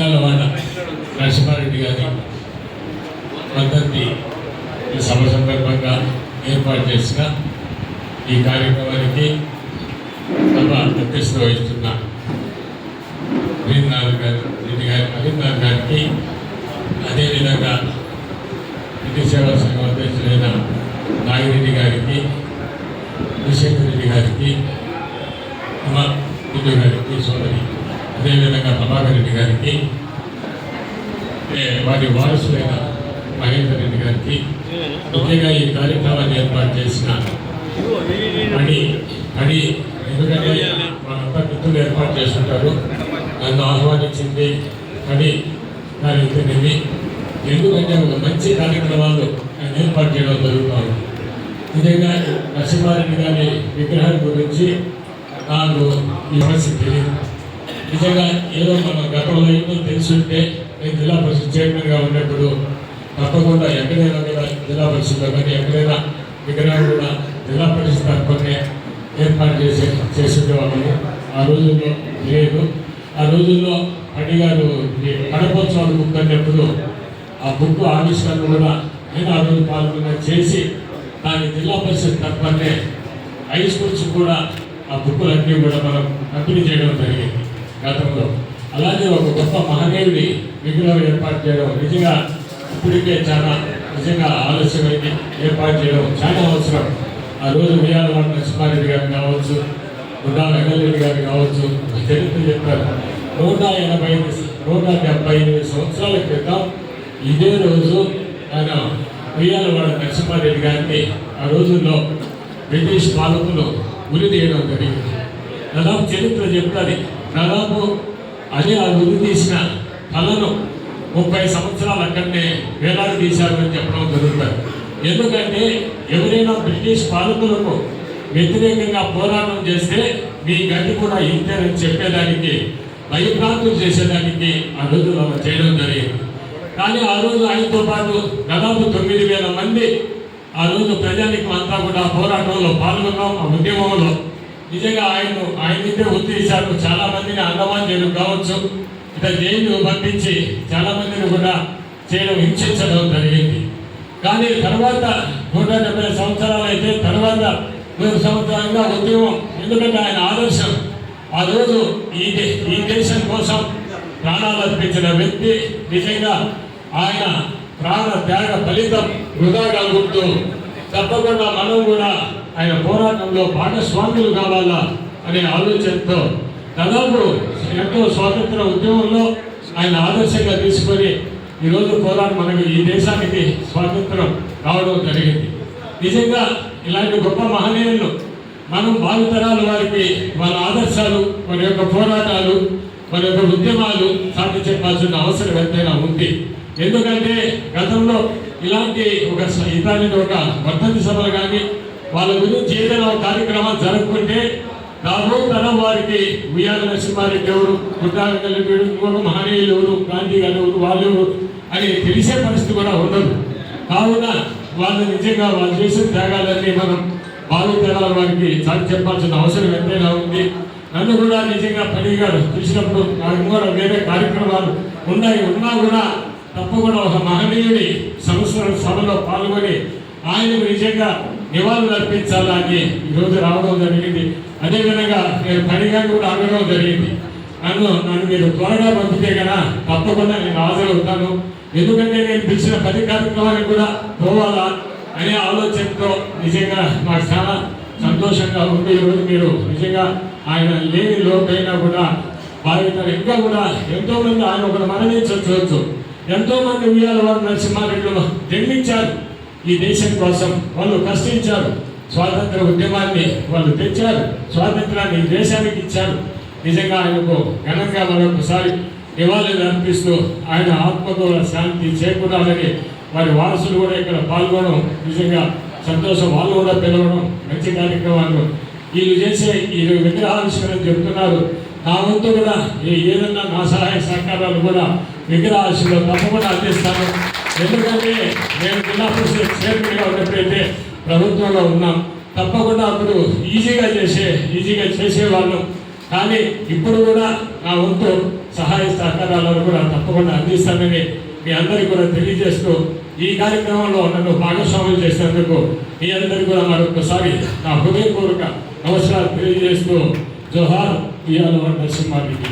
ఉయ్యాలవాడ నరసింహారెడ్డి గారి మద్దతి ఈ సభ సందర్భంగా ఏర్పాటు చేసిన ఈ కార్యక్రమానికి సభ అధ్యక్షత వహిస్తున్న వీరనాథ్ గారు రెడ్డి గారి అభినాథ్ గారికి అదేవిధంగా విద్యా సేవా సంఘం అధ్యక్షులైన నాగిరెడ్డి గారికి విశేఖర్ రెడ్డి గారికి మా రెడ్డి గారికి సోదరి ప్రభాకర్ రెడ్డి గారికి వారి వారసులైన మహేందర్ రెడ్డి గారికి ముఖ్యంగా ఈ కార్యక్రమాన్ని ఏర్పాటు చేసిన అని అని ఎందుకంటే వాళ్ళంతా మిత్రులు ఏర్పాటు చేస్తుంటారు. నన్ను ఆహ్వానించింది పని కార్యక్రమేమి. ఎందుకంటే ఒక మంచి కార్యక్రమాలు ఆయన ఏర్పాటు చేయడం జరుగుతారు నిజంగా నరసింహారెడ్డి గారి విగ్రహం గురించి నాకు ఈ తెలియదు. నిజంగా ఏదో మన గతంలో ఏదో తెలుసుంటే నేను జిల్లా పరిషత్ చైర్మన్గా ఉన్నప్పుడు తప్పకుండా ఎక్కడైనా కూడా జిల్లా పరిషత్లో కానీ ఎక్కడైనా విగ్రహం కూడా జిల్లా పరిషత్ తరఫునే ఏర్పాటు చేసే చేసేవాళ్ళము ఆ రోజుల్లో లేదు. ఆ రోజుల్లో అడి గారు ఈ కడపోత్సవాలు బుక్ అన్నప్పుడు ఆ బుక్ ఆవిష్కరణ కూడా నేను ఆ రోజు పాల్గొన్న చేసి దాని జిల్లా పరిషత్ తరఫునే హై స్కూల్స్ కూడా ఆ బుక్కులన్నీ కూడా మనం పంపిణీ చేయడం జరిగింది. గతంలో. అలాగే ఒక గొప్ప మహనీయుడి విగ్రహం ఏర్పాటు చేయడం నిజంగా ఇప్పటికే చాలా నిజంగా ఆలస్యమైంది. ఏర్పాటు చేయడం చాలా అవసరం. ఆ రోజు వియాలవాడ నరసింహారెడ్డి గారు కావచ్చు గుండా వెంగళరెడ్డి గారు కావచ్చు చరిత్ర చెప్పారు. నూట ఎనభై ఐదు నూట డెబ్బై ఎనిమిది సంవత్సరాల క్రితం ఇదే రోజు ఆయన ఉయ్యాలవాడ నరసింహారెడ్డి గారిని ఆ రోజుల్లో బ్రిటిష్ పాలకులు ఉరి తీయడం జరిగింది. దాదాపు చరిత్ర చెప్తుంది. దాదాపు అదే ఆ తీసిన కళను ముప్పై సంవత్సరాల అక్కడనే వేలాడి తీశారు అని చెప్పడం జరుగుతుంది. ఎందుకంటే ఎవరైనా బ్రిటిష్ పాలకులకు వ్యతిరేకంగా పోరాటం చేస్తే మీ గడ్డి కూడా ఇంతేనని చెప్పేదానికి భయభ్రాంతులు చేసేదానికి ఆ రోజు అలా చేయడం జరిగింది. కానీ ఆ రోజు ఆయనతో పాటు దాదాపు తొమ్మిది వేల మంది ఆ రోజు ప్రజానికి అంతా కూడా పోరాటంలో పాల్గొన్నాం ఆ ఉద్యమంలో. నిజంగా ఆయన ఆయనైతే ఉద్దేశాలు చాలా మందిని అన్నమాన్ చేయడం కావచ్చు ఇట్లా జైలు పంపించి చాలా మందిని కూడా చేయడం హింసించడం జరిగింది. కానీ తర్వాత నూట డెబ్బై సంవత్సరాలు అయితే తర్వాత మూడు సంవత్సరంగా ఉద్యమం ఎందుకంటే ఆయన ఆదర్శం. ఆ రోజు ఈ ఈ దేశం కోసం ప్రాణాలు అర్పించిన వ్యక్తి నిజంగా ఆయన ప్రాణ త్యాగ ఫలితం వృధా కలుగుతూ తప్పకుండా మనం కూడా ఆయన పోరాటంలో భాగస్వాములు కావాలా అనే ఆలోచనతో దాదాపు ఎంతో స్వాతంత్ర ఉద్యమంలో ఆయన ఆదర్శంగా తీసుకొని ఈరోజు పోరాటం మనకు ఈ దేశానికి స్వాతంత్రం రావడం జరిగింది. నిజంగా ఇలాంటి గొప్ప మహనీయులు మనం భావితరాల వారికి వాళ్ళ ఆదర్శాలు వారి యొక్క పోరాటాలు వారి యొక్క ఉద్యమాలు సాటి చెప్పాల్సిన అవసరం ఎంతైనా ఉంది. ఎందుకంటే గతంలో ఇలాంటి ఒక స- ఇలాంటి ఒక వర్ధంతి సభలు కానీ వాళ్ళ గురించి ఏదైనా కార్యక్రమాలు జరుపుకుంటే రాబో తరం వారికి ఉయ్యాల నరసింహారెడ్డి ఎవరు గుడ్డారెడ్డి ఎవరు మహనీయులు ఎవరు గాంధీ గారు ఎవరు వాళ్ళు ఎవరు అని తెలిసే పరిస్థితి కూడా ఉండదు. కావున వాళ్ళు నిజంగా వాళ్ళు చేసిన త్యాగాలన్నీ మనం భావితరాల వారికి చాటి చెప్పాల్సిన అవసరం ఎంతైనా ఉంది. నన్ను కూడా నిజంగా పనిగా చూసినప్పుడు నాకు కూడా వేరే కార్యక్రమాలు ఉన్నాయి. ఉన్నా కూడా తప్పకుండా ఒక మహనీయుడి సంవత్సరం సభలో పాల్గొని ఆయనకు నిజంగా నివాళులు అర్పించాలని ఈరోజు రావడం జరిగింది. అదేవిధంగా నేను పనిగా కూడా అడగడం జరిగింది. నన్ను నన్ను మీరు త్వరగా పంపితే కదా తప్పకుండా నేను హాజరవుతాను ఎందుకంటే నేను పిలిచిన పది కార్యక్రమానికి కూడా పోవాలా అనే ఆలోచనతో నిజంగా నాకు చాలా సంతోషంగా ఉంది. ఈరోజు మీరు నిజంగా ఆయన లేని లోపైనా కూడా భావితారు ఇంకా కూడా ఎంతోమంది ఆయన ఒకరు మరణించవచ్చు. ఎంతోమంది ఉయ్యాల వారు నరసింహారెడ్డిలో జన్మించారు. ఈ దేశం కోసం వాళ్ళు కష్టించారు. స్వాతంత్ర ఉద్యమాన్ని వాళ్ళు తెచ్చారు. స్వాతంత్రాన్ని ఈ దేశానికి ఇచ్చారు. నిజంగా ఆయనకు ఘనంగా మరొకసారి నివాళులు అర్పిస్తూ ఆయన ఆత్మకు శాంతి చేకూరాలని వారి వారసులు కూడా ఇక్కడ పాల్గొనడం నిజంగా సంతోషం. వాళ్ళు కూడా పిలవడం మంచి కార్యక్రమాలు వీళ్ళు చేసే ఈ విగ్రహావిష్కరణ చెప్తున్నారు. నా వంతు కూడా ఏ- ఏదన్నా నా సహాయ సహకారాలు కూడా విగ్రహావిష్కరణ తప్పకుండా అందిస్తాను. ఎందుకంటే నేను జిల్లా పరిషత్ చైర్మన్గా ఉన్నప్పుడైతే ప్రభుత్వంలో ఉన్నాం. తప్పకుండా అప్పుడు ఈజీగా చేసే ఈజీగా చేసేవాళ్ళం. కానీ ఇప్పుడు కూడా నా వంతు సహాయ సహకారాలను కూడా తప్పకుండా అందిస్తానని మీ అందరికీ కూడా తెలియజేస్తూ ఈ కార్యక్రమంలో నన్ను భాగస్వామ్యం చేసినందుకు మీ అందరికీ కూడా మరొకసారి నా హృదయపూర్వక నమస్కారం తెలియజేస్తూ జోహార్ ఇయాల నరసింహారెడ్డి